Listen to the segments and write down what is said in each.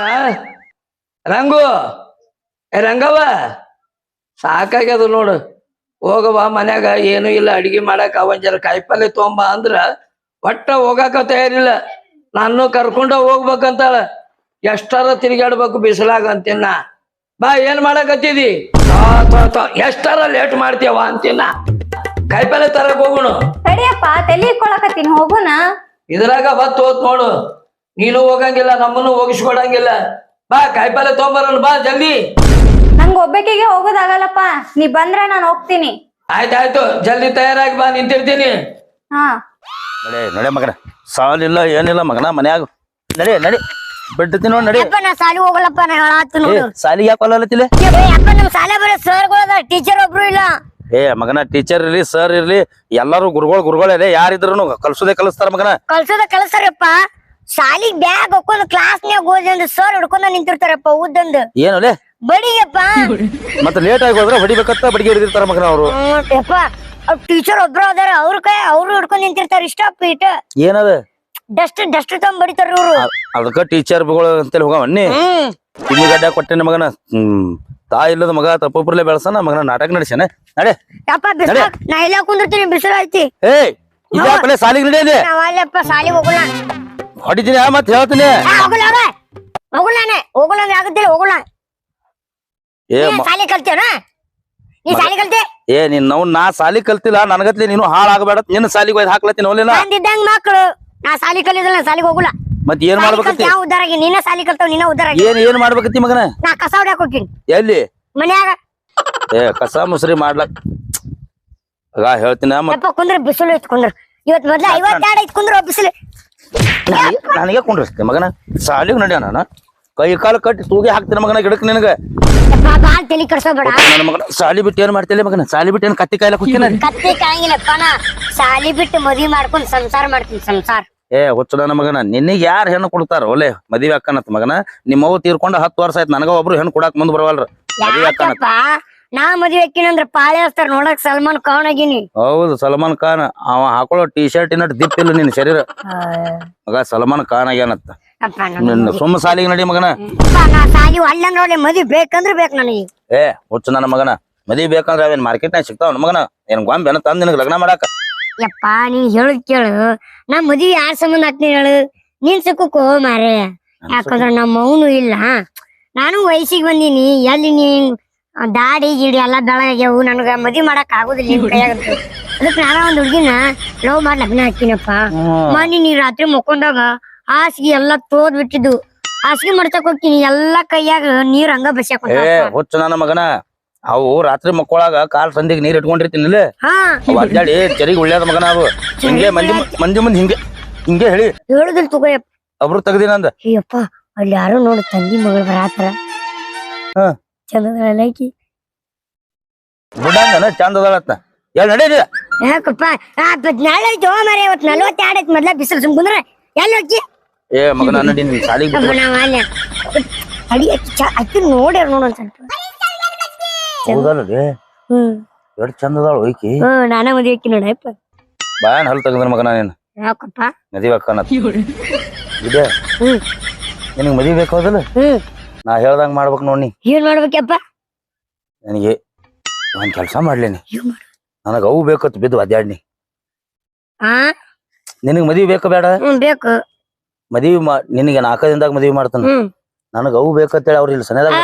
ಮಗಳ. ರಂಗು. ಏ ರಂಗವ್ವ. ಸಾಕಾಗ್ಯದ ನೋಡು. ಹೋಗವ ಮನ್ಯಾಗ. ಏನು ಇಲ್ಲ. ಅಡಿಗೆ ಮಾಡಾಕ ಒಂದ್ ಜರ ಕಾಯಿಪಲ್ಲೆ ತೊಂಬ ಅಂದ್ರ ಒಟ್ಟ ಹೋಗಾಕ ತಯಾರಿಲ್ಲ. ನಾನು ಕರ್ಕೊಂಡ ಹೋಗ್ಬೇಕಂತಾಳ. ಎಷ್ಟಾರ ತಿರುಗಾಡ್ಬೇಕು ಬಿಸಿಲಾಗ ಅಂತಿನ್ನ. ಬಾ ಏನ್ ಮಾಡಕತ್ತಿದಿ? ಎಷ್ಟಾರ ಲೇಟ್ ಮಾಡ್ತೀವ ಅಂತಿನ್ನ. ಕಾಯಿಪಲ್ಲೆ ತರಕ್ ಹೋಗುಣ. ತಡಿಯಪ್ಪ ತಲೆ ಇಕ್ಕೊಳಕತ್ತೀನಿ ಹೋಗೋಣ ಇದ್ರಾಗ ಬತ್ ಹೋತ್ ನೋಡು. ನೀನು ಹೋಗಂಗಿಲ್ಲ ನಮ್ಮನ್ನು ಹೋಗಿಸ್ಕೊಡಂಗಿಲ್ಲ. ಬಾ ಕಾಯಿಪಲ್ಲೆ ತೊಂಬರೋಣ ಬಾ ಜಲ್ದಿ. ನಂಗ ಒಬ್ಬಕಿಗೆ ಹೋಗೋದಾಗಲ್ಲಪ್ಪ. ನೀ ಬಂದ್ರೆ ನಾನು ಹೋಗ್ತೀನಿ. ಆಯ್ತಾಯ್ತು ಜಲ್ದಿ ತಯಾರಾಗಿ ಬಾ ನಿಂತಿರ್ತೀನಿ. ಹಾ. ನಡೆ ನಡೆ ಮಗನ. ಸಾಲಿಲ್ಲ ಏನಿಲ್ಲ ಮಗನ ಮನ್ಯಾಗ. ನಡಿ ನಡಿ. ಬಿಡ್ತೀನಿ ನೋಡಿ ನಡಿ. ಯಪ್ಪ ನಾ ಸಾಲಿ ಹೋಗಲ್ಲಪ್ಪ ನಾ ಹೇಳಾತು ಏ ನೋಡು. ಸಾಲಿಗೆ ಯಾಕೆ ಹೊಲತ್ತಿಲೆ ಏ ಯಪ್ಪ ನಮ್ ಬರೀ ಸರ್ಗಳದ ಟೀಚರ್ ಒಬ್ರು ಇಲ್ಲ. ಏ ಮಗನ ಟೀಚರ್ ಇರ್ಲಿ ಸರ್ ಇರ್ಲಿ ಎಲ್ಲಾರು ಗುರುಗಳು ಗುರುಗಳೇ ಯಾರಿದ್ರು ಕಲ್ಸೋದೇ ಕಲಿಸ್ತಾರ ಮಗನ. ಕಲ್ಸೋದೇ ಕಲಿಸ್ತಾರಪ್ಪ. ಶಾಲಿಗ್ ಬ್ಯಾಗ್ ಹಾಕೊಂಡ್ ಕ್ಲಾಸ್ ನಾಗ ಅಂದ್ ಸರ್ ಹಿಡ್ಕೊಂಡ ನಿಂತಿರ್ತಾರಪ್ಪ ಉದ್ದಂದು ಏನು ಲೇ? ಬಡಿಯಪ್ಪ. ಮತ್ತೆ ಲೇಟ್ ಆಗಿ ಹೋದ್ರೆ ಹೊಡಿಬೇಕಂತ ಬಡಿಗೆ ಹಿಡಿದಿರ್ತಾರ ಮಗನ ಅವರು. ಯಪ್ಪ ಟೀಚರ್ ಒಬ್ರು ಅದಾರ ಅವ್ರ ಕೈ ಅವ್ರು ಹಿಡ್ಕೊಂಡ್ ನಿಂತಿರ್ತಾರ ಇಷ್ಟ ಪೀಟ್ ಏನದ? ಡಸ್ಟ್ ಡಸ್ಟ್ ತಗೊಂಡ್ ಬಡಿತಾರ ಇವ್ರು. ಅದಕ್ಕ ಟೀಚರ್ಗಳು ಅಂತೇಳಿ ಗಡ್ಡ ಕೊಟ್ಟೆನ ಮಗನ. ಹ್ಮ್. ತಾ ಇಲ್ಲದ ಮಗ ತಪ್ಪೊಬ್ಬರಲ್ಲೇ ಬೆಳೆಸನ ಮಗನ ನಾಟಕ ನಡೆಸ್ಯಾನ. ನಡೆ. ಯಪ್ಪ ನಾ ಇಲ್ಲ ಕುಂದಿರ್ತೀನಿ ಬಿಸಿಲು ಐತಿ. ಇದ್ಯಾಕಲೆ ಸಾಲಿಗೆ ನಡೆಯಲಿ ನಾವ್ ಅಲ್ಲಪ್ಪ ಸಾಲಿಗೆ ಹೋಗಲ್ಲ ಹೊಡಿತೀನಿ ಮತ್ತೆ ಹೇಳ್ತೀನಿ. ಹೋಗಲ್ಲಾನೆ ಹೋಗಲ್ಲ ಆಗುತ್ತಿಲ್ಲ ಹೋಗಲ್ಲ ಏ ನೀ ಸಾಲಿ ಕಲ್ತೇನ ನೀ ಸಾಲಿ ಕಲ್ತೆ? ಏ ನಿನ್ ನಾವು ನಾ ಸಾಲಿ ಕಲ್ತಿಲ್ಲ ನನಗತ್ಲಿ ನೀನು ಹಾಳಾಗಬೇಡ ನಿನ್ನ ಸಾಲಿಗೆ ಒಯ್ದು ಹಾಕ್ಲತ್ತೀನಿ ಹೋಲಿಲ್ಲ ಮಕ್ಕಳು ಮಕ್ಳು. ನಾ ಸಾಲಿ ಕಲಿಯೋದಿಲ್ಲ ಸಾಲಿಗೆ ಹೋಗಲ್ಲ. ಮತ್ ಏನ್ ಮಾಡ್ಬೇಕತ್ತಿ? ಯಾವ ಉದ್ದಾರ ಆಗಿ ನೀನ ಸಾಲಿ ಕಲ್ತಾವ್ ನೀನ ಉದ್ದಾರ ಆಗಿ ಏನ್ ಏನ್ ಮಾಡ್ಬೇಕತ್ತಿ ಮಗನ? ನಾ ಕಸ ಹೊಡ್ಯಾಕ ಹೋಗ್ತೀನಿ. ಎಲ್ಲಿ? ಮನ್ಯಾಗ. ಏ ಕಸ ಮುಸ್ರಿ ಮಾಡ್ಲಕ್ ಆಗ ಹೇಳ್ತೀನ ಮತ್ತೆ ಕುಂದ್ರ ಬಿಸಿಲು ಐತ್ ಕುಂದ್ರ. ಇವತ್ ಮೊದ್ಲ ಐವತ್ತೆರಡು ಐತ್ ಕುಂದ್ರ ಬಿಸಿಲು. ನನಗೆ- ಕುಂಡ್ರಸ್ತಿ ಮಗನ. ಸಾಲಿಗೆ ನಡೆಯ ನಾನು? ಕೈ ಕಾಲು ಕಟ್ಟಿ ತೂಗಿ ಹಾಕ್ತೀನಿ ಮಗನ ಗಿಡಕ್ಕೆ ನಿನಗೆ. ಯಪ್ಪ ಬಾಳ್ ತಲಿ ಕಡ್ಸೋಬೇಡ ನನ್ನ ಮಗನ. ಸಾಲಿ ಬಿಟ್ಟು ಏನ್ ಮಾಡ್ತಿಲ್ಲ ಮಗನ? ಸಾಲಿ ಬಿಟ್ಟು ಏನು ಕತ್ತಿ ಕಾಯಿಲೆ ಕುತ್ತಿನ ಕತ್ತಿ ಕಾಯಿಲೆಪ್ಪ ಸಾಲಿ ಬಿಟ್ಟು ಮದುವೆ ಮಾಡ್ಕೊಂಡು ಸಂಸಾರ ಮಾಡ್ತೀನಿ ಸಂಸಾರ. ಏ ಹುಚ್ಚು ನನ್ನ ಮಗನ. ನಿನಗೆ ಯಾರು ಹೆಣ್ಣು ಕೊಡ್ತಾರ? ಒಲೆ ಮದುವೆ ಅಕ್ಕನತ್ ಮಗನ. ನಿಮ್ಮವ್ ತೀರ್ಕೊಂಡು ಹತ್ತು ವರ್ಷ ಆಯ್ತು. ನನಗ ಒಬ್ರು ಹೆಣ್ಣು ಕೊಡಾಕ್ ಮುಂದ್ ಬರವಲ್ರ. ಮದುವೆ ಅಕ್ಕನತ್ ನಾ ಮದ್ವಿ ಹಾಕಿನಂದ್ರ ಪಾಳೆ ಹಚ್ತಾರ ನೋಡಕ್ ಸಲ್ಮಾನ್ ಖಾನ್ ಆಗಿನಿ. ಹೌದು ಸಲ್ಮಾನ್ ಖಾನ್ ಅವ ಹಾಕೊಳ್ಳೋ ಟಿ ಶರ್ಟ್ ಇನ್ನ ದಿಪ್ ಇಲ್ಲ ನಿನ್ ಶರೀರ. ಮಗ ಸಲ್ಮಾನ್ ಖಾನ್ ಆಗ್ಯಾನತ್ತ ಅಪ್ಪ ನನ್ ನಿನ್ನ ಸುಮ್ಮ ಸಾಲಿಗೆ ನಡಿ ಮಗನ. ಅಪ್ಪ, ನಾ ಸಾಲಿ ಅಲ್ಲ ನೋಡಿ ಮದ್ವಿ ಬೇಕಂದ್ರ ಬೇಕ್ ನನಗೆ. ಏ ಹುಚ್ಚು ನನ್ನ ಮಗನ. ಮದಿ ಬೇಕಂದ್ರ ಅವೇನ್ ಮಾರ್ಕೆಟ್ನಾಗ ಸಿಗ್ತಾವ ಮಗನ? ಏನ್ ಗೊಂಬೆ ಏನ ತಂದ್ ನಿನಗ್ ಲಗ್ನ ಮಾಡಾಕ? ಯಪ್ಪ ನೀ ಹೇಳುದ್ ಕೇಳು. ನಾ ಮದಿ ಯಾರ್ ಸಂಬಂಧ ಹಾಕ್ತೀನಿ ಹೇಳು? ನೀನ್ ಸಿಕ್ಕೋ ಮಾರೇ. ಯಾಕಂದ್ರ ನಮ್ಮ ಅವನು ಇಲ್ಲ. ನಾನು ವಯಸ್ಸಿಗೆ ಬಂದೀನಿ. ಎಲ್ಲಿ ನೀನ್ ದಾಡಿ ಗಿಡಿ ಎಲ್ಲಾ ಬೆಳಗ್ಯಾವು ನನಗ ಮದ್ವಿ ಮಾಡಕ್ ಆಗುದಿಲ್ಲ ನಿನ್ ಕೈಯಾಗ. ಅದಕ್ಕೆ ನಾನ ಒಂದ್ ಹುಡ್ಗಿನ ಲವ್ ಮಾಡಿ ಲಗ್ನ ಹಾಕಿನಪ್ಪ. ಮನಿ ನೀ ರಾತ್ರಿ ಮಕ್ಕೊಂಡಾಗ ಹಾಸಿಗೆ ಎಲ್ಲಾ ತೋದ್ ಬಿಟ್ಟಿದ್ದು. ಹಾಸಿಗೆ ಮಾಡ್ಸಕ್ ಹೋಗ್ತೀನಿ ಎಲ್ಲಾ ಕೈಯಾಗ ನೀರ್ ಹಂಗ ಬಸ್ಯಾಕ ಏ ಹುಚ್ಚು ನನ್ನ ಮಗನ. ಅವು ರಾತ್ರಿ ಮಕ್ಕಳಾಗ ಕಾಲ್ ಸಂದಿಗೆ ನೀರ್ ಇಟ್ಕೊಂಡಿರ್ತೀನಿಲ್ಲ ಹಾ. ಅಡ್ಡಾಡಿ ಚರಿಗೆ ಉಳ್ಳ್ಯಾದ ಮಗನ ಅವು. ಹಿಂಗೆ ಮಂದಿ ಮಂದಿ ಮುಂದೆ ಹಿಂಗೆ ಹಿಂಗೆ ಹೇಳಿ. ಹೇಳುದಿಲ್ಲ ತಗೋಯಪ್ಪ ಒಬ್ರು ತೆಗ್ದಿನಂದ ಅಯ್ಯಪ್ಪ ಅಲ್ಲಿ ಯಾರು ನೋಡು ತಂದಿ ಮಗಳು ಬರಾತರ. ಹಾ. ಚಂದದ ಆಕಿ ಬಿಡಂಗನ ಚಂದ ಅದಾಳತ್ತ ಎಲ್ ನಡೀರಿ ಯಾಕಪ್ಪ ಆ ನಾಳೆ ಐತಿ ಹೋ ಮರೆ ಇವತ್ತು ನಲ್ವತ್ತೆರಡು ಐತಿ ಮೊದ್ಲ ಬಿಸಿಲು ಸುಮ್ ಕುಂದ್ರ ಎಲ್ಲಿ ಹೋಗಿ? ಏ ಮಗನ ನಡಿ ನಿನ್ ಸಾಲಿಗೆ ಬಿಟ್ಟು ನಾವ್ ಅಲ್ಲ. ಅಡಿ ಅಕ್ಕಿ ಅಕ್ಕಿ ನೋಡ್ಯಾರ ಸ್ವಲ್ಪ. ಹೌದಲ್ಲ ರೀ ಹ್ಮ್. ಎಷ್ಟು ಚಂದ ಅದಾಳ ಒಯ್ಕಿ ಹ್ಮ್ ನಾನ ಮದ್ವೆ ಅಕ್ಕಿ ನೋಡಪ್ಪ ಬಾಯನ್ ಹಲ್ ತೆಗದ್ರ ಮಗನ ನೀನ್ ಯಾಕಪ್ಪ ನದಿ ಇದೆ ಹ್ಮ್. ನಿನಗ್ ಮದಿ ಬೇಕಾದಲ್ಲ ಹ್ಮ್. ನಾ ಹೇಳ್ದಂಗ್ ಮಾಡ್ಬೇಕು ನೋಡಿ ಏನ್ ಮಾಡ್ಬೇಕಪ್ಪ? ನನಗೆ ಒಂದ್ ಕೆಲಸ ಮಾಡ್ಲೇನಿ? ನನಗ ಅವು ಬೇಕತ್ ಬಿದ್ದು ಅದ್ಯಾಡ್ನಿ ಆ? ನಿನಗ್ ಮದ್ವಿ ಬೇಕು ಬೇಡ? ಹ್ಮ್ ಬೇಕು. ಮದ್ವಿ ಮಾ ನಿನಗೆ ನಾಲ್ಕ ದಿನದಾಗ ಮದ್ವಿ ಮಾಡ್ತಾನ. ನನಗ ಅವು ಬೇಕಂತೇಳಿ ಅವ್ರ ಇಲ್ಲಿ ಸನೇದಾಗ